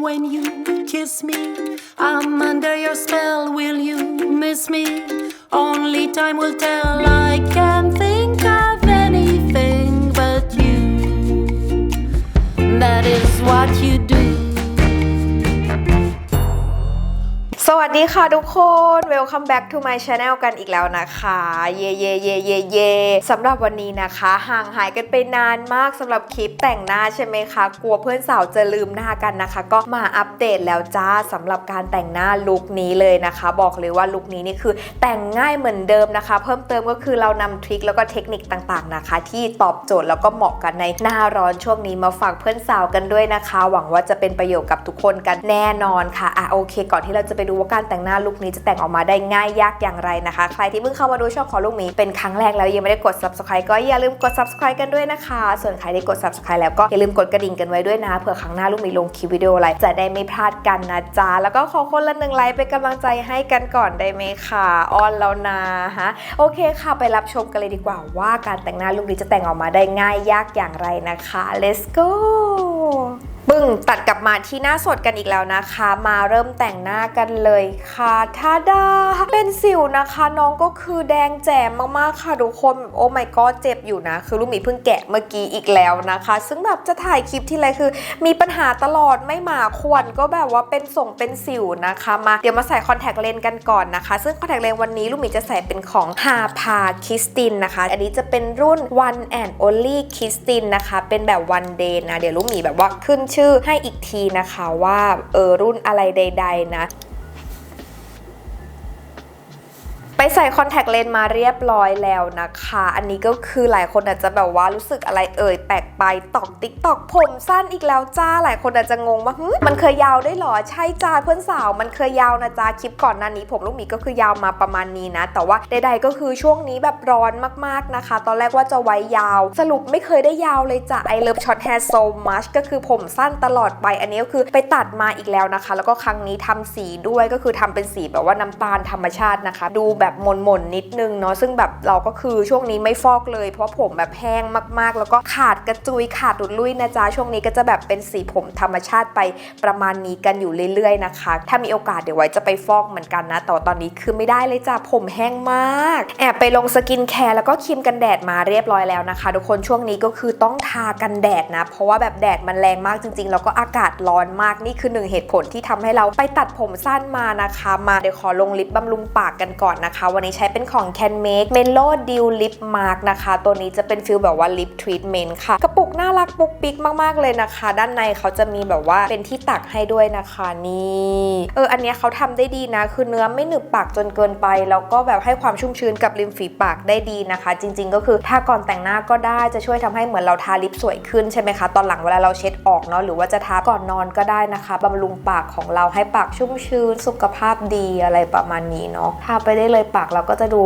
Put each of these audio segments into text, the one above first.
when you kiss me. I'm under your spell, will you miss me? Only time will tell. I can't think of anything but you. That is what you do. สวัสดีค่ะทุกคน Welcome back to my channel กันอีกแล้วนะคะ เย่เย่เย่เย่เย่สำหรับวันนี้นะคะ ห่างหายกันไปนานมากสำหรับคลิปแต่งหน้าใช่ไหมคะ กลัวเพื่อนสาวจะลืมหน้ากันนะคะ ก็มาอัปเดตแล้วจ้าสำหรับการแต่งหน้าลุคนี้เลยนะคะ บอกเลยว่าลุคนี้นี่คือแต่งง่ายเหมือนเดิมนะคะ เพิ่มเติมก็คือเรานำทริคแล้วก็เทคนิคต่างๆนะคะ ที่ตอบโจทย์แล้วก็เหมาะกันในหน้าร้อนช่วงนี้มาฝากเพื่อนสาวกันด้วยนะคะ หวังว่าจะเป็นประโยชน์กับทุกคนกันแน่นอนค่ะอะโอเค ก่อนที่เราจะไปดูว่าการการแต่งหน้าลุคนี้จะแต่งออกมาได้ง่ายยากอย่างไรนะคะ ใครที่เพิ่งเข้ามาดูช่องของลุคนี้เป็นครั้งแรกแล้วยังไม่ได้กด subscribe ก็อย่าลืมกด subscribe กันด้วยนะคะ ส่วนใครที่กด subscribe แล้วก็อย่าลืมกดกระดิ่งกันไว้ด้วยนะเผื่อครั้งหน้าลุคนี้ลงคลิปวิดีโออะไรจะได้ไม่พลาดกันนะจ๊ะแล้วก็ขอคนละหนึ่งไลค์เป็นกำลังใจให้กันก่อนได้ไหมคะอ้อนแล้วนะฮะโอเคค่ะไปรับชมกันเลยดีกว่าว่าการแต่งหน้าลุคนี้จะแต่งออกมาได้ง่ายยากอย่างไรนะคะ let's go ตัดกลับมาที่หน้าสดกันอีกแล้วนะคะ มาเริ่มแต่งหน้ากันเลยค่ะทาดา เป็นสิวนะคะ น้องก็คือแดงแจ่มมากๆค่ะทุกคนโอ้ my god เจ็บอยู่นะ คือลูกหมีเพิ่งแกะเมื่อกี้อีกแล้วนะคะ ซึ่งแบบจะถ่ายคลิปที่ไรคือ มีปัญหาตลอดไม่หมาควรก็แบบว่าเป็นส่งเป็นสิวนะคะ มาเดี๋ยวมาใส่คอนแทคเลนส์กันก่อนนะคะ ซึ่งคอนแทคเลนส์วันนี้ลูกหมีจะใส่เป็นของฮาพาคิสตินนะคะ อันนี้จะเป็นรุ่น one and only คิสตินนะคะ เป็นแบบ one day นะ เดี๋ยวลูกหมีแบบว่าขึ้นชื่อให้อีกทีนะคะว่าเออรุ่นอะไรใด ๆ นะ ไปใส่คอนแทคเลนส์มาเรียบร้อยแล้วนะคะ อันนี้ก็คือหลายคนอาจจะแบบว่ารู้สึกอะไรเอ่ยแปลกไปตอกติ๊กตอกผมสั้นอีกแล้วจ้าหลายคนอาจจะงงว่ามันเคยยาวได้หรอใช่จ้าเพื่อนสาว มันเคยยาวนะจ้าคลิปก่อนหน้านี้ ผมลูกหมีก็คือยาวมาประมาณนี้นะ แต่ว่าใดๆก็คือช่วงนี้แบบร้อนมากๆนะคะ ตอนแรกว่าจะไว้ยาว สรุปไม่เคยได้ยาวเลยจ้ะ I love short hair so much ก็คือผมสั้นตลอดไปอันนี้ก็คือไปตัดมาอีกแล้วนะคะ แล้วก็ครั้งนี้ทำสีด้วยก็คือทำเป็นสีแบบว่าน้ำตาลธรรมชาตินะคะ ดูแบบมนๆนิดนึงเนาะซึ่งแบบเราก็คือช่วงนี้ไม่ฟอกเลย เพราะผมแบบแห้งมากๆ แล้วก็ขาดกระจุยขาดดุดลุยนะจ๊ะช่วงนี้ก็จะแบบเป็นสีผมธรรมชาติไปประมาณนี้กันอยู่เรื่อยๆนะคะ ถ้ามีโอกาสเดี๋ยวไว้จะไปฟอกเหมือนกันนะแต่ตอนนี้คือไม่ได้เลยจ้ะผมแห้งมาก แอบไปลงสกินแคร์แล้วก็ครีมกันแดดมาเรียบร้อยแล้วนะคะ ทุกคนช่วงนี้ก็คือต้องทากันแดดนะ เพราะว่าแบบแดดมันแรงมากจริง ๆ แล้วก็อากาศร้อนมากนี่คือหนึ่งเหตุผลที่ทำให้เราไปตัดผมสั้นมานะคะ มาเดี๋ยวขอลงลิปบำรุงปากกันก่อนนะคะวันนี้ใช้เป็นของ Can Make Melo Dew Lip Mark นะคะ ตัวนี้จะเป็นฟิลแบบว่า Lip Treatment ค่ะ กระปุกน่ารักปุกปิกมาก ๆ เลยนะคะ ด้านในเขาจะมีแบบว่าเป็นที่ตักให้ด้วยนะคะนี่เอออันนี้เขาทำได้ดีนะ คือเนื้อไม่หนึบปากจนเกินไป แล้วก็แบบให้ความชุ่มชื้นกับริมฝีปากได้ดีนะคะ จริง ๆ ก็คือถ้าก่อนแต่งหน้าก็ได้จะช่วยทำให้เหมือนเราทาลิปสวยขึ้นใช่ไหมคะตอนหลังเวลาเราเช็ดออกเนาะหรือว่าจะทาก่อนนอนก็ได้นะคะบำรุงปากของเราให้ปากชุ่มชื้นสุขภาพดีอะไรประมาณนี้เนาะทาไปได้เลยปากเราก็จะดู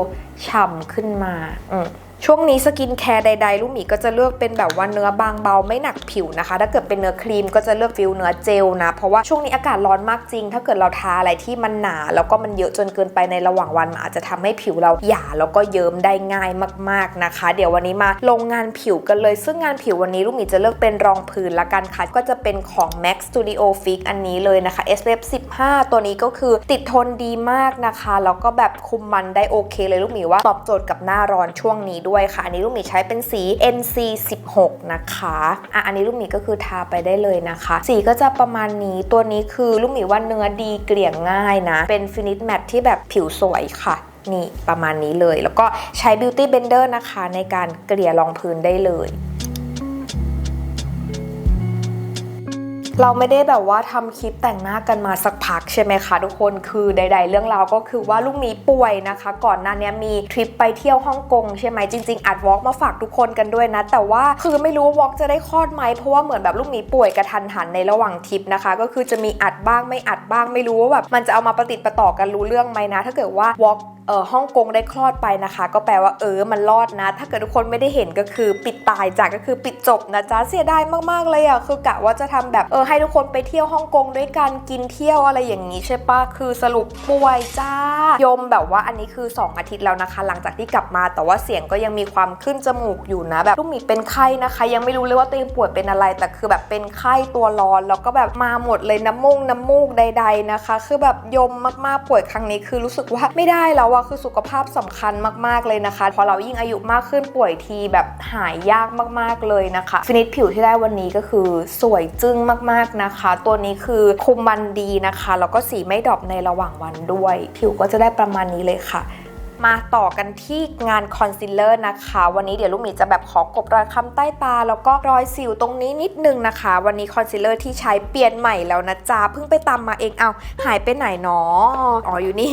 ฉ่ำขึ้นมาอืม ช่วงนี้สกินแคร์ใดๆลูกหมีก็จะเลือกเป็นแบบว่าเนื้อบางเบาไม่หนักผิวนะคะ ถ้าเกิดเป็นเนื้อครีมก็จะเลือกฟิลเนื้อเจลนะ เพราะว่าช่วงนี้อากาศร้อนมากจริง ถ้าเกิดเราทาอะไรที่มันหนา แล้วก็มันเยอะจนเกินไปในระหว่างวันมันอาจจะทำให้ผิวเราหยาแล้วก็เยิ้มได้ง่ายมากๆนะคะ เดี๋ยววันนี้มาลงงานผิวกันเลย ซึ่งงานผิววันนี้ลูกหมีจะเลือกเป็นรองพื้นละกันค่ะ ก็จะเป็นของ Max Studio Fix อันนี้เลยนะคะ SPF 15 ตัวนี้ก็คือติดทนดีมากนะคะแล้วก็แบบคุมมันได้โอเคเลยลูกหมีว่าตอบโจทย์กับหน้าร้อนช่วงนี้ด้วยค่ะ อันนี้ลูกหมีใช้เป็นสี NC 16นะคะอะอันนี้ลูกหมีก็คือทาไปได้เลยนะคะ สีก็จะประมาณนี้ตัวนี้คือลูกหมีว่าเนื้อดีเกลี่ยง่ายนะ เป็นฟินิชแมทที่แบบผิวสวยค่ะนี่ประมาณนี้เลย แล้วก็ใช้ Beauty Blender นะคะ ในการเกลี่ยรองพื้นได้เลย เราไม่ได้แบบว่าทำคลิปแต่งหน้ากันมาสักพักใช่ไหมคะทุกคนคือใด ๆ เรื่องราวก็คือว่าลูกมีป่วยนะคะ ก่อนหน้านี้มีทริปไปเที่ยวฮ่องกงใช่ไหมจริงๆอัดวอล์กมาฝากทุกคนกันด้วยนะ แต่ว่าคือไม่รู้ว่าวอล์กจะได้คลอดไหมเพราะว่าเหมือนแบบลูกมีป่วยกระทันหันในระหว่างทริปนะคะ ก็คือจะมีอัดบ้างไม่อัดบ้างไม่รู้ว่าแบบมันจะเอามาประติดประต่อกันรู้เรื่องไหมนะ ถ้าเกิดว่าวอล์กเอ่อฮ่องกงได้คลอดไปนะคะ ก็แปลว่าเออมันรอดนะ ถ้าเกิดทุกคนไม่ได้เห็นก็คือปิดตายจากก็คือปิดจบนะจ๊ะเสียดายมากๆเลยอะคือกะว่าจะทำแบบเออให้ทุกคนไปเที่ยวฮ่องกงด้วยกันกินเที่ยวอะไรอย่างนี้ใช่ปะคือสรุปป่วยจ้ายมแบบว่าอันนี้คือ 2 อาทิตย์แล้วนะคะ หลังจากที่กลับมาแต่ว่าเสียงก็ยังมีความขึ้นจมูกอยู่นะแบบลูกหมีเป็นไข้นะคะ ยังไม่รู้เลยว่าตัวเองป่วยเป็นอะไรแต่คือแบบเป็นไข้ตัวร้อนแล้วก็แบบมาหมดเลยน้ำมูกน้ำมูกใด ๆนะคะ คือแบบยมมากๆป่วยครั้งนี้คือรู้สึกว่าไม่ได้แล้วอะคือสุขภาพสำคัญมากๆเลยนะคะ พอเรายิ่งอายุมากขึ้นป่วยทีแบบหายยากมากๆเลยนะคะฟินิชผิวที่ได้วันนี้ก็คือสวยจึ้งมากๆนะคะ ตัวนี้คือคุมมันดีนะคะแล้วก็สีไม่ดรอปในระหว่างวันด้วย ผิวก็จะได้ประมาณนี้เลยค่ะ มาต่อกันที่งานคอนซีลเลอร์นะคะ วันนี้เดี๋ยวลูกหมีจะแบบขอกบรอยคำใต้ตา แล้วก็รอยสิวตรงนี้นิดนึงนะคะ วันนี้คอนซีลเลอร์ที่ใช้เปลี่ยนใหม่แล้วนะจ๊ะเพิ่งไปตามมาเองเอาหายไปไหนเนาะอ๋ออยู่นี่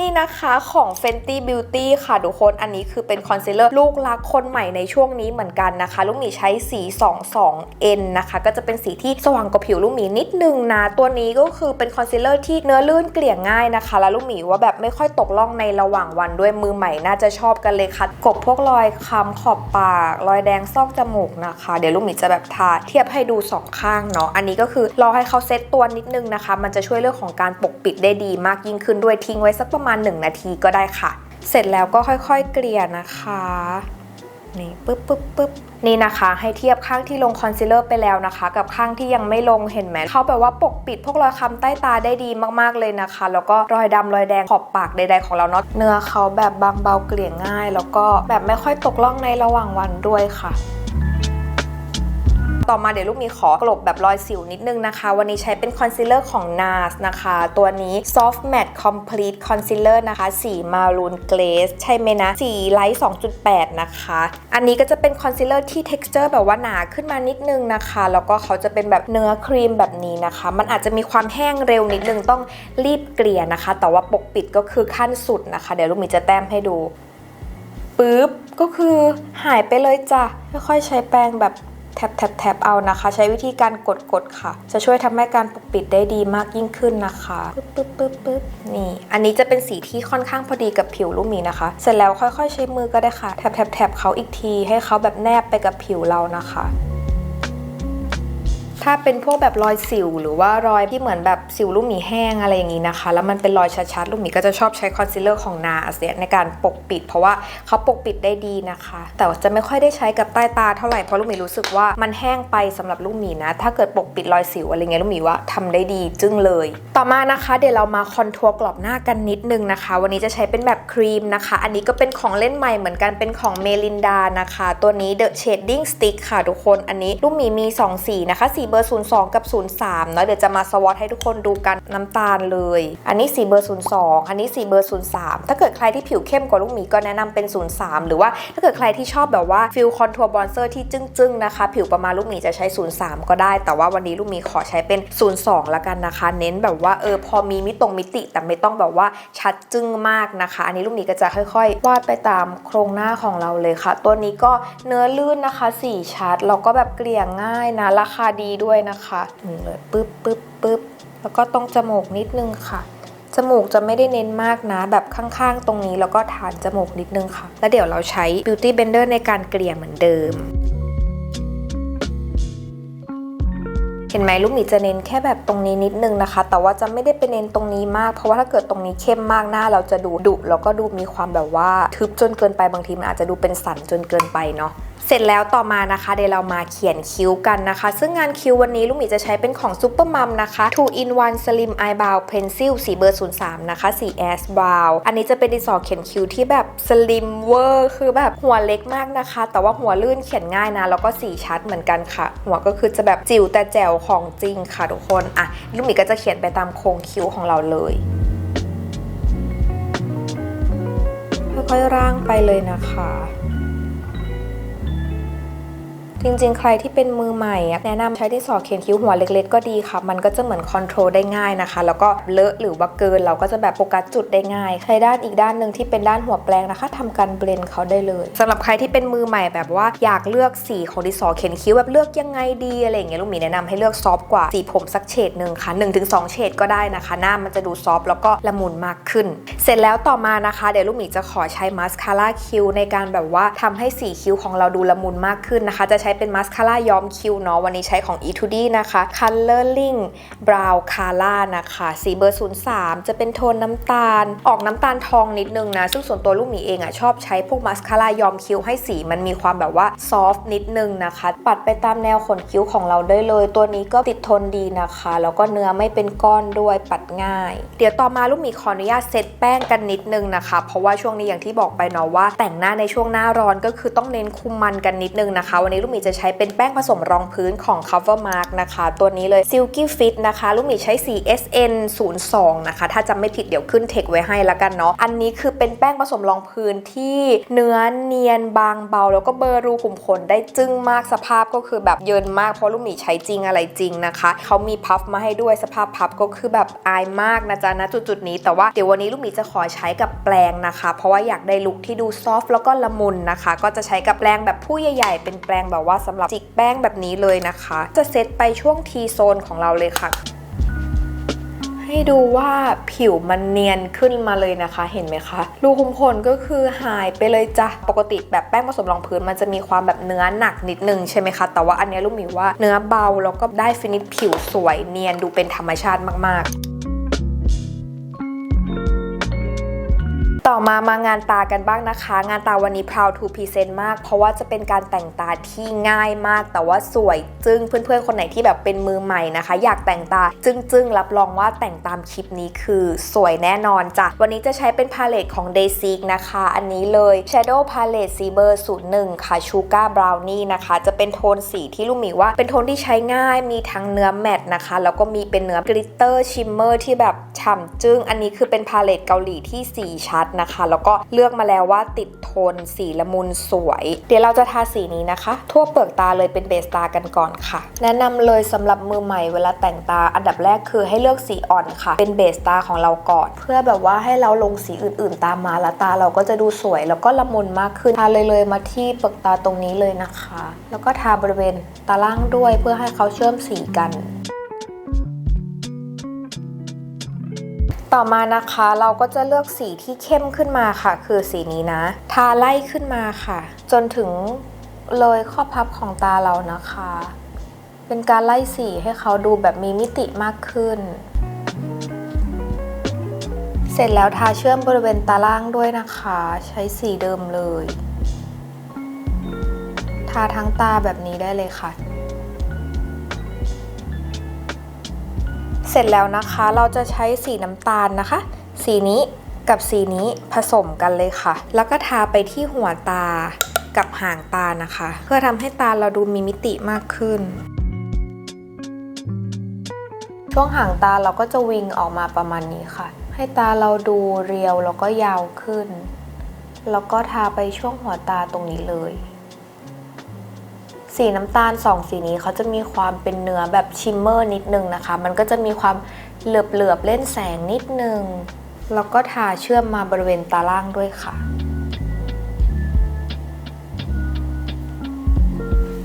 นี่นะคะของ Fenty Beauty ค่ะทุกคนอันนี้คือเป็นคอนซีลเลอร์ลูกรักคนใหม่ในช่วงนี้เหมือนกันนะคะ ลูกหมีใช้สี 22N นะคะ ก็จะเป็นสีที่สว่างกว่าผิวลูกหมีนิดนึงนะตัวนี้ก็คือเป็นคอนซีลเลอร์ที่เนื้อลื่นเกลี่ยง่ายนะคะ แล้วลูกหมีว่าแบบไม่ค่อยตกล่องในระหว่างวันด้วยมือใหม่น่าจะชอบกันเลยค่ะกบพวกรอยคำขอบปาก รอยแดงซอกจมูกนะคะ เดี๋ยวลูกหมีจะแบบทาเทียบให้ดูสองข้างเนาะอันนี้ก็คือรอให้เขาเซตตัวนิดนึงนะคะ มันจะช่วยเรื่องของการปกปิดได้ดีมากยิ่งขึ้นด้วยทิ้งไว้สักประมาณ 1 นาทีก็ได้ค่ะ เสร็จแล้วก็ค่อยๆ เกลี่ยนะคะ นี่ปึ๊บปึ๊บปึ๊บนี่นะคะให้เทียบข้างที่ลงคอนซีลเลอร์ไปแล้วนะคะ กับข้างที่ยังไม่ลงเห็นไหมเขาแบบว่าปกปิดพวกรอยคำใต้ตาได้ดีมากๆเลยนะคะ แล้วก็รอยดำรอยแดงขอบปากใด ๆ ของเราเนาะเนื้อเขาแบบบางเบาเกลี่ยง่าย แล้วก็แบบไม่ค่อยตกล่องในระหว่างวันด้วยค่ะ ต่อมาเดี๋ยวลูกมีขอกลบแบบรอยสิวนิดนึงนะคะ วันนี้ใช้เป็นคอนซีลเลอร์ของ NARS นะคะ ตัวนี้ Soft Matte Complete Concealer นะคะ สี Maroon Glaze ใช่ไหมนะ สีไลท์ 2.8 นะคะ อันนี้ก็จะเป็นคอนซีลเลอร์ที่ texture แบบว่าหนาขึ้นมานิดนึงนะคะ แล้วก็เขาจะเป็นแบบเนื้อครีมแบบนี้นะคะ มันอาจจะมีความแห้งเร็วนิดนึงต้องรีบเกลี่ยนะคะ แต่ว่าปกปิดก็คือขั้นสุดนะคะ เดี๋ยวลูกมีจะแต้มให้ดูปึ๊บก็คือหายไปเลยจ้ะค่อยๆใช้แปรงแบบ แท็บแท็บแท็บเอานะคะ ใช้วิธีการกดกดค่ะ จะช่วยทำให้การปกปิดได้ดีมากยิ่งขึ้นนะคะปึ๊บปึ๊บปึ๊บปึ๊บนี่ อันนี้จะเป็นสีที่ค่อนข้างพอดีกับผิวลูกหมีนะคะ เสร็จแล้วค่อยๆ ใช้มือก็ได้ค่ะ แท็บแท็บแท็บเขาอีกที ให้เขาแบบแนบไปกับผิวเรานะคะ ถ้าเป็นพวกแบบรอยสิว หรือว่ารอยที่เหมือนแบบสิวลูกหมีแห้งอะไรอย่างนี้นะคะ แล้วมันเป็นรอยชัดๆลูกหมีก็จะชอบใช้คอนซีลเลอร์ของนาเซียในการปกปิด เพราะว่าเขาปกปิดได้ดีนะคะ แต่จะไม่ค่อยได้ใช้กับใต้ตาเท่าไหร่เพราะลูกหมีรู้สึกว่ามันแห้งไปสำหรับลูกหมีนะ ถ้าเกิดปกปิดรอยสิวอะไรเงี้ยลูกหมีว่าทำได้ดีจึ้งเลย ต่อมานะคะ เดี๋ยวเรามาคอนทัวร์กรอบหน้ากันนิดนึงนะคะ วันนี้จะใช้เป็นแบบครีมนะคะ อันนี้ก็เป็นของเล่นใหม่เหมือนกันเป็นของเมลินดานะคะ ตัวนี้ The Shading Stick ค่ะทุกคนอันนี้ลูกหมีมี 2 สีนะคะสีเบอร์ 02 กับ 03เนาะเดี๋ยวจะมาสวอตให้ทุกคนดูกันน้ำตาลเลย อันนี้สีเบอร์ 02 อันนี้สีเบอร์ 03 ถ้าเกิดใครที่ผิวเข้มกว่าลูกหมีก็แนะนำเป็น 03 หรือว่าถ้าเกิดใครที่ชอบแบบว่าฟิลคอนทัวร์บอนเซอร์ที่จึ้งๆนะคะ ผิวประมาณลูกหมีจะใช้ 03 ก็ได้ แต่ว่าวันนี้ลูกหมีขอใช้เป็น 02 ละกันนะคะ เน้นแบบว่าเออพอมีมิตรงมิติ แต่ไม่ต้องแบบว่าชัดจึ้งมากนะคะ อันนี้ลูกหมีก็จะค่อยๆ วาดไปตามโครงหน้าของเราเลยค่ะ ตัวนี้ก็เนื้อลื่นนะคะสีชัดแล้วก็แบบเกลี่ยง่ายนะราคาดีด้วยวยนะคะนี่เลยปึ๊บปึ๊บปึ๊บแล้วก็ตรงจมูกนิดนึงค่ะ จมูกจะไม่ได้เน้นมากนะ แบบข้างๆ ตรงนี้แล้วก็ฐานจมูกนิดนึงค่ะ แล้วเดี๋ยวเราใช้ Beauty Blender ในการเกลี่ยเหมือนเดิม เห็นไหมลูกหมีจะเน้นแค่แบบตรงนี้นิดนึงนะคะ แต่ว่าจะไม่ได้ไปเน้นตรงนี้มาก เพราะว่าถ้าเกิดตรงนี้เข้มมากหน้า เราจะดูดุแล้วก็ดูมีความแบบว่าทึบจนเกินไปบางทีมันอาจจะดูเป็นสันจนเกินไปเนาะเสร็จแล้วต่อมานะคะเดี๋ยวเรามาเขียนคิ้วกันนะคะ ซึ่งงานคิ้ววันนี้ลูกหมีจะใช้เป็นของ Super Mum นะคะ 2 in 1 Slim Eyebrow Pencil สีเบอร์ 03 นะคะ สี Ash Brow อันนี้จะเป็นดินสอเขียนคิ้วที่แบบ slim เวอร์คือแบบหัวเล็กมากนะคะ แต่ว่าหัวลื่นเขียนง่ายนะ แล้วก็สีชัดเหมือนกันค่ะ หัวก็คือจะแบบจิ๋วแต่แจ๋วของจริงค่ะทุกคนอะลูกหมีก็จะเขียนไปตามโครงคิ้วของเราเลยค่อยๆร่างไปเลยนะคะ จริงๆ ใครที่เป็นมือใหม่อะแนะนำใช้ที่สอเขียนคิ้วหัวเล็กๆ ก็ดีค่ะ มันก็จะเหมือนคอนโทรลได้ง่ายนะคะ แล้วก็เลอะหรือว่าเกินเราก็จะแบบโฟกัสจุดได้ง่าย ใช้ด้านอีกด้านหนึ่งที่เป็นด้านหัวแปรงนะคะทำการเบลนเขาได้เลยสำหรับใครที่เป็นมือใหม่แบบว่าอยากเลือกสีของดินสอเขียนคิ้วแบบเลือกยังไงดีอะไรอย่างเงี้ยลูกหมีแนะนำให้เลือกซอฟกว่าสีผมสักเฉดหนึ่งค่ะ1-2เฉดก็ได้นะคะ หน้ามันจะดูซอฟแล้วก็ละมุนมากขึ้น เสร็จแล้วต่อมานะคะเดี๋ยวลูกหมีจะขอใช้มาสคาร่าคิ้วในการแบบว่าทำให้สีคิ้วของเราดูละมุนมากขึ้นนะคะ จะใช้เป็นมาสคาร่าย้อมคิ้วเนาะวันนี้ใช้ของ Etude นะคะ Coloring Brow Color นะคะสีเบอร์ 03 จะเป็นโทนน้ำตาล ออกน้ำตาลทองนิดนึงนะ ซึ่งส่วนตัวลูกหมีเองอะชอบใช้พวกมาสคาร่าย้อมคิ้วให้สีมันมีความแบบว่าซอฟต์นิดนึงนะคะ ปัดไปตามแนวขนคิ้วของเราได้เลย ตัวนี้ก็ติดทนดีนะคะ แล้วก็เนื้อไม่เป็นก้อนด้วยปัดง่าย เดี๋ยวต่อมาลูกหมีขออนุญาตเซตแป้งกันนิดนึงนะคะ เพราะว่าช่วงนี้อย่างที่บอกไปเนาะว่า แต่งหน้าในช่วงหน้าร้อนก็คือต้องเน้นคุมมันกันนิดนึงนะคะ วันนี้ลูกหมีจะใช้เป็นแป้งผสมรองพื้นของ Cover Mark นะคะ ตัวนี้เลย Silky Fit นะคะลูกหมีใช้สี SN 0 2 นะคะ ถ้าจำไม่ผิดเดี๋ยวขึ้นเทคไว้ให้ละกันเนาะอันนี้คือเป็นแป้งผสมรองพื้นที่เนื้อเนียนบางเบา แล้วก็เบลอร์รูขุมขนได้จึ้งมากสภาพก็คือแบบเยินมากเพราะลูกหมีใช้จริงอะไรจริงนะคะเขามีพัฟมาให้ด้วยสภาพพัฟก็คือแบบอายมากนะจ๊ะนะจุดๆนี้ แต่ว่าเดี๋ยววันนี้ลูกหมีจะขอใช้กับแปรงนะคะ เพราะว่าอยากได้ลุคที่ดูซอฟต์แล้วก็ละมุนนะคะ ก็จะใช้กับแปรงแบบผู้ใหญ่ๆเป็นแปรงแบบว่าสำหรับจิกแป้งแบบนี้เลยนะคะ จะเซตไปช่วงทีโซนของเราเลยค่ะ ให้ดูว่าผิวมันเนียนขึ้นมาเลยนะคะ เห็นไหมคะ รูขุมขนก็คือหายไปเลยจ้ะ ปกติแบบแป้งผสมรองพื้นมันจะมีความแบบเนื้อหนักนิดนึงใช่ไหมคะ แต่ว่าอันนี้ลูกหมีว่าเนื้อเบาแล้วก็ได้ฟินิชผิวสวยเนียนดูเป็นธรรมชาติมากๆ ต่อมามางานตากันบ้างนะคะ งานตาวันนี้ proud to present มาก เพราะว่าจะเป็นการแต่งตาที่ง่ายมาก แต่ว่าสวยจึ้งเพื่อนๆ คนไหนที่แบบเป็นมือใหม่นะคะ อยากแต่งตาจึ้งๆ รับรองว่าแต่งตามคลิปนี้คือสวยแน่นอนจ้ะ วันนี้จะใช้เป็นพาเลตของ Day s eek นะคะ อันนี้เลย Shadow Palette สีเบอร์01 ค่ะ Sugar Brownie นะคะ จะเป็นโทนสีที่ลูกหมีว่า เป็นโทนที่ใช้ง่ายมีทั้งเนื้อแมตต์นะคะ แล้วก็มีเป็นเนื้อกลิตเตอร์ชิมเมอร์ที่แบบฉ่ำจึ้ง อันนี้คือเป็นพาเลตเกาหลีที่สีชัดนะคะ แล้วก็เลือกมาแล้วว่าติดโทนสีละมุนสวย เดี๋ยวเราจะทาสีนี้นะคะ ทั่วเปลือกตาเลยเป็นเบสตากันก่อนค่ะ แนะนำเลยสำหรับมือใหม่เวลาแต่งตาอันดับแรกคือให้เลือกสีอ่อนค่ะ เป็นเบสตาของเราก่อน เพื่อแบบว่าให้เราลงสีอื่น ๆ ตามมาแล้วตาเราก็จะดูสวย แล้วก็ละมุนมากขึ้นทาเลยเลยมาที่เปลือกตาตรงนี้เลยนะคะ แล้วก็ทาบริเวณตาล่างด้วยเพื่อให้เขาเชื่อมสีกัน ต่อมานะคะเราก็จะเลือกสีที่เข้มขึ้นมาค่ะ คือสีนี้นะ ทาไล่ขึ้นมาค่ะ จนถึงเลยข้อพับของตาเรานะคะ เป็นการไล่สีให้เขาดูแบบมีมิติมากขึ้น เสร็จแล้วทาเชื่อมบริเวณตาล่างด้วยนะคะ ใช้สีเดิมเลย ทาทั้งตาแบบนี้ได้เลยค่ะ เสร็จแล้วนะคะเราจะใช้สีน้ำตาลนะคะ สีนี้กับสีนี้ผสมกันเลยค่ะ แล้วก็ทาไปที่หัวตากับหางตานะคะ เพื่อทำให้ตาเราดูมีมิติมากขึ้น ช่วงหางตาเราก็จะวิงออกมาประมาณนี้ค่ะ ให้ตาเราดูเรียวแล้วก็ยาวขึ้น แล้วก็ทาไปช่วงหัวตาตรงนี้เลย สีน้ำตาลสองสีนี้เขาจะมีความเป็นเนื้อแบบชิมเมอร์นิดนึงนะคะ มันก็จะมีความเหลือบเหลือบๆเล่นแสงนิดนึง แล้วก็ทาเชื่อมมาบริเวณตาล่างด้วยค่ะ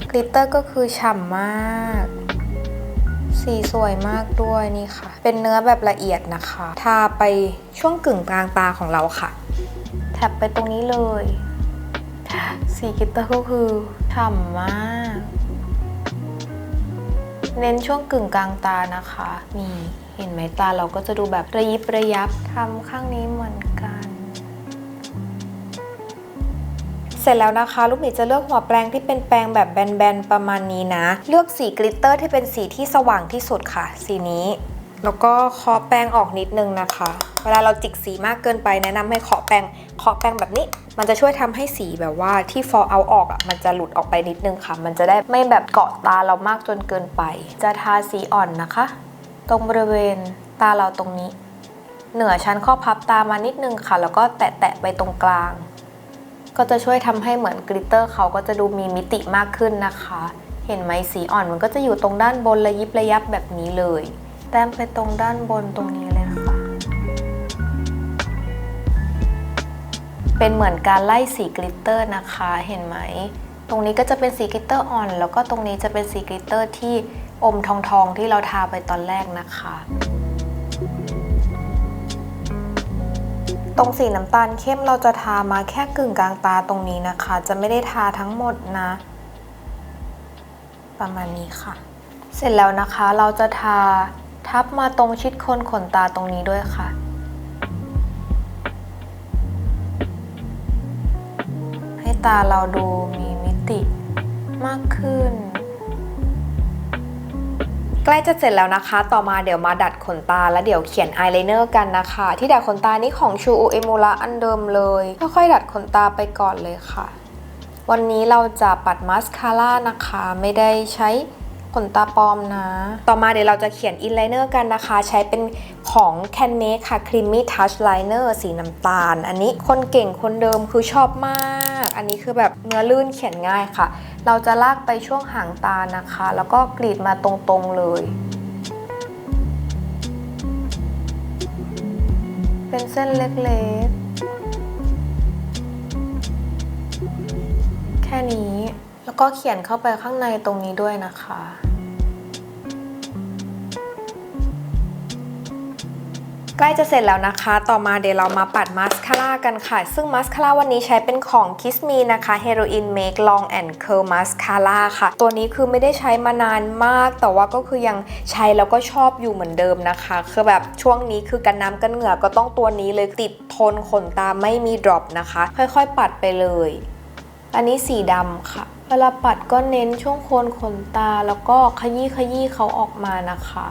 กลิตเตอร์ก็คือฉ่ำมาก สีสวยมากด้วยนี่ค่ะ เป็นเนื้อแบบละเอียดนะคะ ทาไปช่วงกึ่งกลางตาของเราค่ะ แท็บไปตรงนี้เลย สีกลิตเตอร์ก็คือฉ่ำมาก เน้นช่วงกึ่งกลางตานะคะ นี่เห็นไหมตาเราก็จะดูแบบระยิบระยับทำข้างนี้เหมือนกัน เสร็จแล้วนะคะ ลูกหมีจะเลือกหัวแปรงที่เป็นแปรงแบบแบนๆประมาณนี้นะ เลือกสีกลิตเตอร์ที่เป็นสีที่สว่างที่สุดค่ะ สีนี้ แล้วก็เคาะแป้งออกนิดนึงนะคะ เวลาเราจิกสีมากเกินไปแนะนำให้เคาะแป้งเคาะแป้งแบบนี้ มันจะช่วยทำให้สีแบบว่าที่ fall out ออกอะมันจะหลุดออกไปนิดนึงค่ะ มันจะได้ไม่แบบเกาะตาเรามากจนเกินไป จะทาสีอ่อนนะคะ ตรงบริเวณตาเราตรงนี้ เหนือชั้นข้อพับตามานิดนึงค่ะ แล้วก็แตะๆไปตรงกลาง ก็จะช่วยทำให้เหมือนกลิตเตอร์เขาก็จะดูมีมิติมากขึ้นนะคะ เห็นไหมสีอ่อนมันก็จะอยู่ตรงด้านบนระยิบระยับแบบนี้เลย แต้มไปตรงด้านบนตรงนี้เลยนะคะเป็นเหมือนการไล่สีกลิตเตอร์นะคะ เห็นไหม ตรงนี้ก็จะเป็นสีกลิตเตอร์อ่อน แล้วก็ตรงนี้จะเป็นสีกลิตเตอร์ที่อมทองทองที่เราทาไปตอนแรกนะคะ ตรงสีน้ำตาลเข้มเราจะทามาแค่กึ่งกลางตาตรงนี้นะคะ จะไม่ได้ทาทั้งหมดนะ ประมาณนี้ค่ะ เสร็จแล้วนะคะเราจะทา ทับมาตรงชิดคนขนตาตรงนี้ด้วยค่ะ ให้ตาเราดูมีมิติมากขึ้น ใกล้จะเสร็จแล้วนะคะ ต่อมาเดี๋ยวมาดัดขนตาแล้วเดี๋ยวเขียนอายไลเนอร์กันนะคะ ที่ดัดขนตานี้ของชูเอมูระอันเดิมเลย ค่อยๆดัดขนตาไปก่อนเลยค่ะ วันนี้เราจะปัดมาสคาร่านะคะ ไม่ได้ใช้ ขนตาปลอมนะ ต่อมาเดี๋ยวเราจะเขียนอินไลเนอร์กันนะคะ ใช้เป็นของ Can Make ค่ะ Creamy Touch Liner สีน้ำตาล อันนี้คนเก่งคนเดิมคือชอบมาก อันนี้คือแบบเนื้อลื่นเขียนง่ายค่ะ เราจะลากไปช่วงหางตานะคะ แล้วก็กรีดมาตรงๆเลย เป็นเส้นเล็กๆ แค่นี้ ก็เขียนเข้าไปข้างในตรงนี้ด้วยนะคะ ใกล้จะเสร็จแล้วนะคะ ต่อมาเดี๋ยวเรามาปัดมาสคาร่ากันค่ะ ซึ่งมาสคาร่าวันนี้ใช้เป็นของ Kiss Me นะคะ Heroin Make Long and Curl Mascara ค่ะ ตัวนี้คือไม่ได้ใช้มานานมาก แต่ว่าก็คือยังใช้แล้วก็ชอบอยู่เหมือนเดิมนะคะ คือแบบช่วงนี้คือกันน้ำกันเหงื่อก็ต้องตัวนี้เลยติดทนขนตาไม่มีดรอปนะคะ ค่อยๆ ปัดไปเลยอันนี้สีดำค่ะ เวลาปัดก็เน้นช่วงโคนขนตาแล้วก็ขยี้ขยี้เขาออกมานะคะ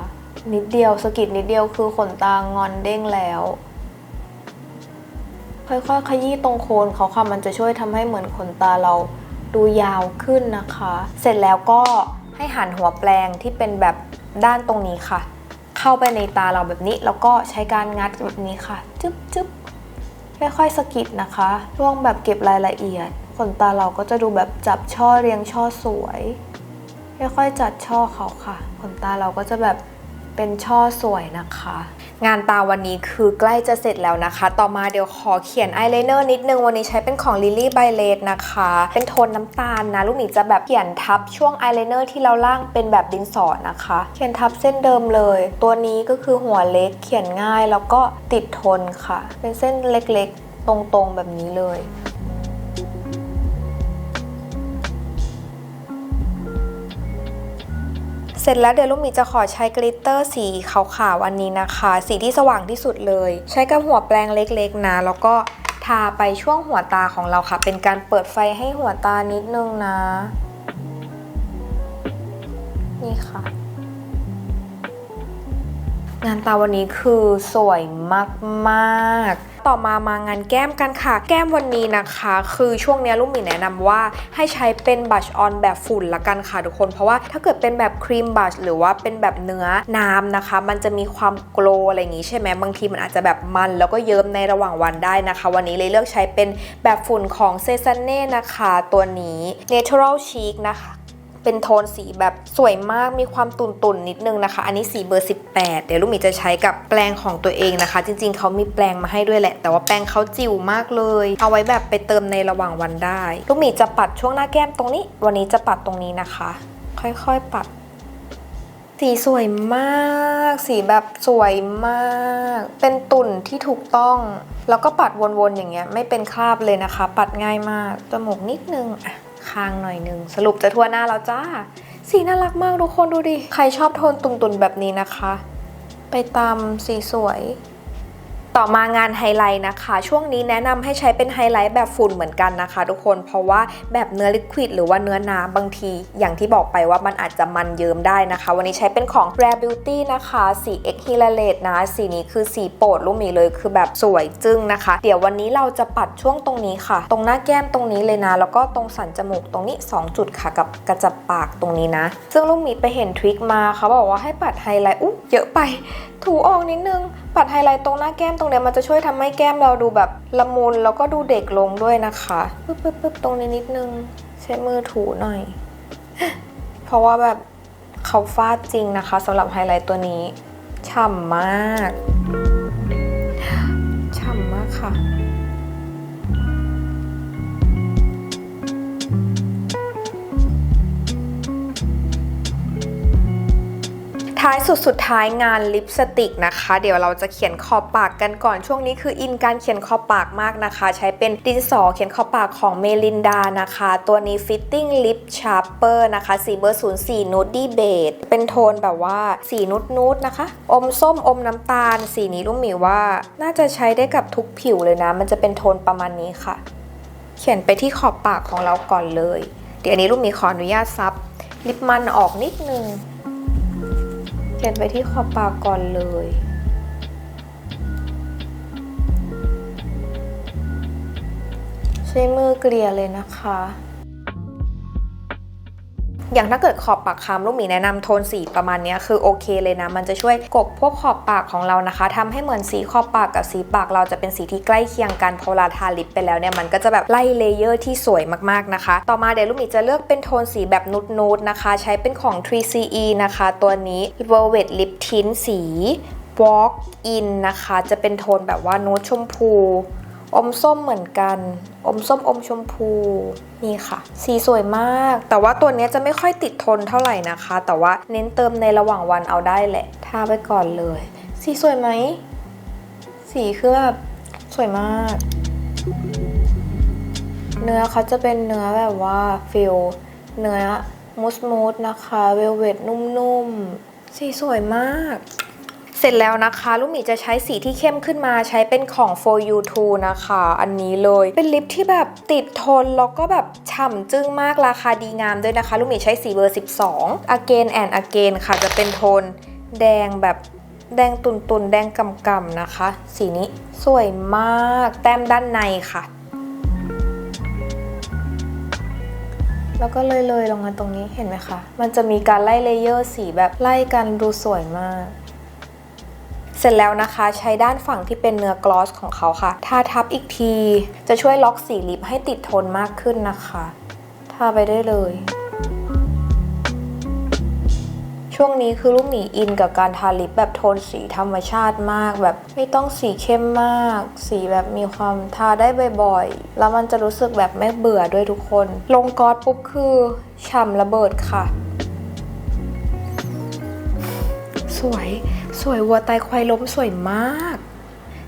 นิดเดียวสกิดนิดเดียวคือขนตางอนเด้งแล้ว ค่อยๆขยี้ตรงโคนเขาค่ะมันจะช่วยทำให้เหมือนขนตาเราดูยาวขึ้นนะคะ เสร็จแล้วก็ให้หันหัวแปลงที่เป็นแบบด้านตรงนี้ค่ะ เข้าไปในตาเราแบบนี้ แล้วก็ใช้การงัดแบบนี้ค่ะ จึ๊บจึ๊บค่อยๆสกิดนะคะ ช่วงแบบเก็บรายละเอียด ขนตาเราก็จะดูแบบจับช่อเรียงช่อสวยค่อยๆจัดช่อเขาค่ะ ขนตาเราก็จะแบบเป็นช่อสวยนะคะ งานตาวันนี้คือใกล้จะเสร็จแล้วนะคะ ต่อมาเดี๋ยวขอเขียนอายไลเนอร์นิดนึง วันนี้ใช้เป็นของ Lily by l a d นะคะ เป็นโทนน้ำตาลนะ ลูกหมีจะแบบเขียนทับช่วงอายไลเนอร์ที่เราล่างเป็นแบบดินสอนะคะ เขียนทับเส้นเดิมเลย ตัวนี้ก็คือหัวเล็กเขียนง่ายแล้วก็ติดทนค่ะ เป็นเส้นเล็กๆ ตรงๆแบบนี้เลย เสร็จแล้วเดี๋ยวลูกหมีจะขอใช้กลิตเตอร์สีขาวๆอันนี้นะคะ สีที่สว่างที่สุดเลย ใช้กับหัวแปรงเล็กๆนะ แล้วก็ทาไปช่วงหัวตาของเราค่ะ เป็นการเปิดไฟให้หัวตานิดนึงนะ นี่ค่ะ งานตาวันนี้คือสวยมากๆ ต่อมามางานแก้มกันค่ะ แก้มวันนี้นะคะ คือช่วงนี้ลูกหมีแนะนำว่าให้ใช้เป็นบัชออนแบบฝุ่นละกันค่ะทุกคน เพราะว่าถ้าเกิดเป็นแบบครีมบัชหรือว่าเป็นแบบเนื้อน้ำนะคะ มันจะมีความโกลอะไรอย่างงี้ใช่ไหมบางทีมันอาจจะแบบมันแล้วก็เยิ้มในระหว่างวันได้นะคะ วันนี้เลยเลือกใช้เป็นแบบฝุ่นของเซซันเน่นะคะ ตัวนี้ Natural Chic นะคะ เป็นโทนสีแบบสวยมากมีความตุ่นๆนนิดนึงนะคะ อันนี้สีเบอร์ 18 เดี๋ยวลูกหมีจะใช้กับแปรงของตัวเองนะคะ จริงๆ เขามีแปรงมาให้ด้วยแหละ แต่ว่าแปรงเขาจิ๋วมากเลย เอาไว้แบบไปเติมในระหว่างวันได้ ลูกหมีจะปัดช่วงหน้าแก้มตรงนี้ วันนี้จะปัดตรงนี้นะคะ ค่อยๆปัด สีสวยมาก สีแบบสวยมาก เป็นตุ่นที่ถูกต้อง แล้วก็ปัดวนๆอย่างเงี้ยไม่เป็นคราบเลยนะคะ ปัดง่ายมากจมูกนิดนึงอะ คางหน่อยนึง สรุปจะทั่วหน้าแล้วจ้า สีน่ารักมากทุกคนดูดิ ใครชอบโทนตุ่นๆแบบนี้นะคะ ไปตามสีสวย ต่อมางานไฮไลท์นะคะ ช่วงนี้แนะนำให้ใช้เป็นไฮไลท์แบบฝุ่นเหมือนกันนะคะ ทุกคนเพราะว่าแบบเนื้อลิควิดหรือว่าเนื้อน้ำบางที อย่างที่บอกไปว่ามันอาจจะมันเยิ้มได้นะคะ วันนี้ใช้เป็นของ Rare Beauty นะคะสี X h i l a r a t e นะ สีนี้คือสีโปรดลูกมีเลยคือแบบสวยจึ้งนะคะ เดี๋ยววันนี้เราจะปัดช่วงตรงนี้ค่ะ ตรงหน้าแก้มตรงนี้เลยนะ แล้วก็ตรงสันจมูกตรงนี้ 2 จุดค่ะกับกระจับปากตรงนี้นะ ซึ่งลูกมีไปเห็นทริคมาเขาบอกว่าให้ปัดไฮไลท์อุ๊ยเยอะไปถูออกนิดนึงปัดไฮไลท์ตรงหน้าแก้มตรงเนี้ยมันจะช่วยทำให้แก้มเราดูแบบละมุนแล้วก็ดูเด็กลงด้วยนะคะปึ๊บปึ๊บปึ๊บตรงนี้นิดนึงใช้มือถูหน่อย เพราะว่าแบบเขาฟาดจริงนะคะสำหรับไฮไลท์ตัวนี้ฉ่ำมากฉ่ำมากค่ะ ทาท้ายสุดสุดท้ายงานลิปสติกนะคะ เดี๋ยวเราจะเขียนขอบปากกันก่อนช่วงนี้คืออินการเขียนขอบปากมากนะคะ ใช้เป็นดินสอเขียนขอบปากของเมลินดานะคะ ตัวนี้ Fitting Lip Sharper นะคะสีเบอร์ 04 Nudie Beige เป็นโทนแบบว่าสีนุดนูดนะคะ อมส้มอมน้ำตาล สีนี้ลุงหมีว่า น่าจะใช้ได้กับทุกผิวเลยนะ มันจะเป็นโทนประมาณนี้ค่ะ เขียนไปที่ขอบปากของเราก่อนเลย เดี๋ยวอันนี้ลูกหมีขออนุญาตซับลิปมันออกนิดนึง เขียนไปที่ขอบปากก่อนเลย ใช้มือเกลี่ยเลยนะคะ อย่างถ้าเกิดขอบปากคำลูกหมีแนะนำโทนสีประมาณนี้คือโอเคเลยนะ มันจะช่วยกบพวกขอบปากของเรานะคะทำให้เหมือนสีขอบปากกับสีปากเราจะเป็นสีที่ใกล้เคียงกันพอเวลาทาลิปไปแล้วเนี่ยมันก็จะแบบไล่เลเยอร์ที่สวยมากๆนะคะ ต่อมาเดี๋ยวลูกหมีจะเลือกเป็นโทนสีแบบนูดๆนะคะ ใช้เป็นของ 3CE นะคะ ตัวนี้ Velvet Lip Tint สี Walk In นะคะ จะเป็นโทนแบบว่านูดชมพู อมส้มเหมือนกัน อมส้มอมชมพูนี่ค่ะ สีสวยมาก แต่ว่าตัวนี้จะไม่ค่อยติดทนเท่าไหร่นะคะ แต่ว่าเน้นเติมในระหว่างวันเอาได้แหละ ทาไปก่อนเลย สีสวยไหม สีคือแบบสวยมาก เนื้อเขาจะเป็นเนื้อแบบว่าฟิลเนื้อมูสมูสนะคะเวลเวตนุ่มๆ สีสวยมาก เสร็จแล้วนะคะลูกหมีจะใช้สีที่เข้มขึ้นมาใช้เป็นของ for you too นะคะ อันนี้เลยเป็นลิปที่แบบติดทนแล้วก็แบบฉ่ำจึ้งมากราคาดีงามด้วยนะคะ ลูกหมีใช้สีเบอร์ 12 again and again ค่ะจะเป็นโทนแดงแบบแดงตุนตุนๆแดงกำกำๆนะคะ สีนี้สวยมากแต้มด้านในค่ะ แล้วก็เลยเลยๆลงมาตรงนี้เห็นไหมคะ มันจะมีการไล่เลเยอร์สีแบบไล่กันดูสวยมาก เสร็จแล้วนะคะ ใช้ด้านฝั่งที่เป็นเนื้อกลอสของเขาค่ะ ทาทับอีกที จะช่วยล็อกสีลิปให้ติดทนมากขึ้นนะคะ ทาไปได้เลย ช่วงนี้คือลูกหมีอินกับการทาลิปแบบโทนสีธรรมชาติมาก แบบไม่ต้องสีเข้มมาก สีแบบมีความทาได้บ่อยๆ แล้วมันจะรู้สึกแบบไม่เบื่อด้วยทุกคน ลงกอสปุ๊บคือฉ่ำระเบิดค่ะ สวย สวยวัวตายควายล้มสวยมาก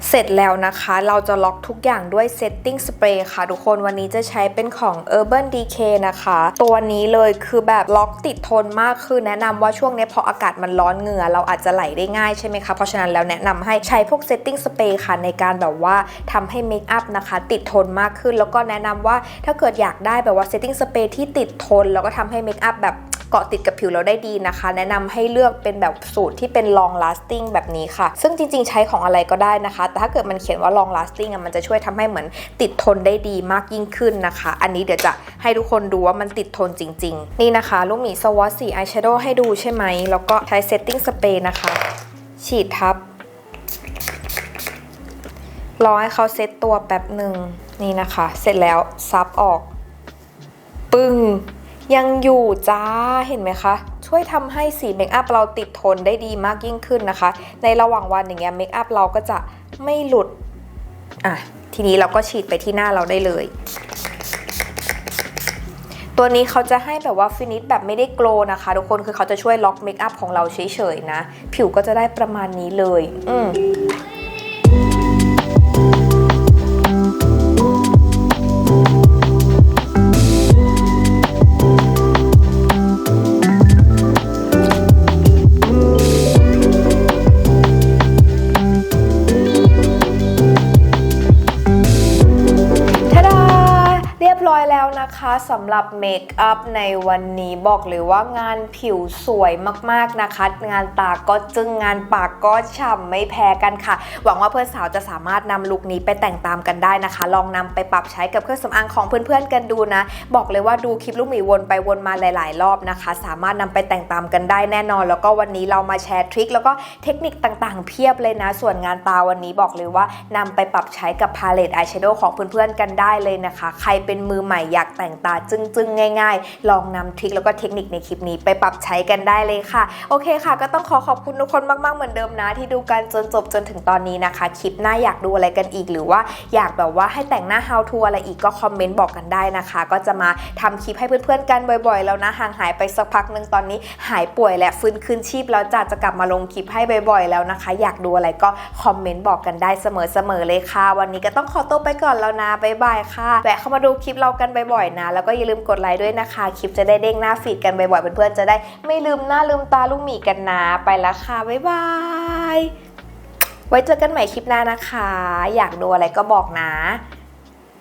เสร็จแล้วนะคะ เราจะล็อกทุกอย่างด้วย setting spray ค่ะ ทุกคนวันนี้จะใช้เป็นของ Urban Decay นะคะ ตัวนี้เลยคือแบบล็อกติดทนมากคือแนะนำว่าช่วงนี้พออากาศมันร้อนเหงื่อ เราอาจจะไหลได้ง่ายใช่ไหมคะ เพราะฉะนั้นแล้วแนะนำให้ใช้พวก setting spray ค่ะในการแบบว่าทำให้เมคอัพนะคะ ติดทนมากขึ้น แล้วก็แนะนำว่าถ้าเกิดอยากได้แบบว่า setting spray ที่ติดทน แล้วก็ทำให้เมคอัพแบบ เกาะติดกับผิวเราได้ดีนะคะ แนะนำให้เลือกเป็นแบบสูตรที่เป็น long lasting แบบนี้ค่ะ ซึ่งจริง ๆ ใช้ของอะไรก็ได้นะคะ แต่ถ้าเกิดมันเขียนว่า long lasting มันจะช่วยทำให้เหมือนติดทนได้ดีมากยิ่งขึ้นนะคะ อันนี้เดี๋ยวจะให้ทุกคนดูว่ามันติดทนจริง ๆ นี่นะคะ ลูกหมีสวอตสีอายแชโดว์ให้ดูใช่ไหม แล้วก็ใช้ setting spray นะคะ ฉีดทับรอให้เขาเซตตัวแป๊บหนึ่งนี่นะคะ เสร็จแล้วซับออก ปึ้ง ยังอยู่จ้าเห็นไหมคะ ช่วยทำให้สีเมคอัพเราติดทนได้ดีมากยิ่งขึ้นนะคะ ในระหว่างวันอย่างเงี้ยเมคอัพเราก็จะไม่หลุดอะทีนี้เราก็ฉีดไปที่หน้าเราได้เลย ตัวนี้เขาจะให้แบบว่าฟินิชแบบไม่ได้โกล์นะคะ ทุกคนคือเขาจะช่วยล็อกเมคอัพของเราเฉยๆนะ ผิวก็จะได้ประมาณนี้เลย อืม สำหรับเมคอัพในวันนี้บอกเลยว่างานผิวสวยมากๆนะคะ งานตาก็จึงงานปากก็ฉ่ำไม่แพ้กันค่ะ หวังว่าเพื่อนสาวจะสามารถนำลุคนี้ไปแต่งตามกันได้นะคะ ลองนำไปปรับใช้กับเครื่องสำอางของเพื่อนๆกันดูนะ บอกเลยว่าดูคลิปลูกหมีวนไปวนมาหลาย ๆ รอบนะคะ สามารถนำไปแต่งตามกันได้แน่นอน แล้วก็วันนี้เรามาแชร์ทริคแล้วก็เทคนิคต่างๆ เพียบเลยนะ ส่วนงานตาวันนี้บอกเลยว่านำไปปรับใช้กับพาเลตอายแชโดว์ของเพื่อนๆกันได้เลยนะคะ ใครเป็นมือใหม่อยากแต่งตาาจึ้งๆ ง่ายๆ ลองนำทริคแล้วก็เทคนิคในคลิปนี้ไปปรับใช้กันได้เลยค่ะ โอเคค่ะ ก็ต้องขอขอบคุณทุกคนมากๆ เหมือนเดิมนะ ที่ดูกันจนจบจนถึงตอนนี้นะคะ คลิปหน้าอยากดูอะไรกันอีก หรือว่าอยากแบบว่าให้แต่งหน้า how to อะไรอีกก็คอมเมนต์บอกกันได้นะคะ ก็จะมาทำคลิปให้เพื่อนๆ กันบ่อยๆ แล้วนะ ห่างหายไปสักพักหนึ่งตอนนี้หายป่วยและฟื้นคืนชีพแล้วจ้ะจะกลับมาลงคลิปให้บ่อยๆ แล้วนะคะ อยากดูอะไรก็คอมเมนต์บอกกันได้เสมอๆเลยค่ะ วันนี้ก็ต้องขอตัวไปก่อนแล้วนะบ๊ายบายค่ะแวะเข้ามาดูคลิปเรากันบ่อยๆนะแล้วก็อย่าลืมกดไลค์ด้วยนะคะ คลิปจะได้เด้งหน้าฟีดกันบ่อยๆเพื่อนๆจะได้ไม่ลืมหน้าลืมตาลูกหมีกันนะไปแล้วค่ะบ๊ายบายไว้เจอกันใหม่คลิปหน้านะคะ อยากดูอะไรก็บอกนะ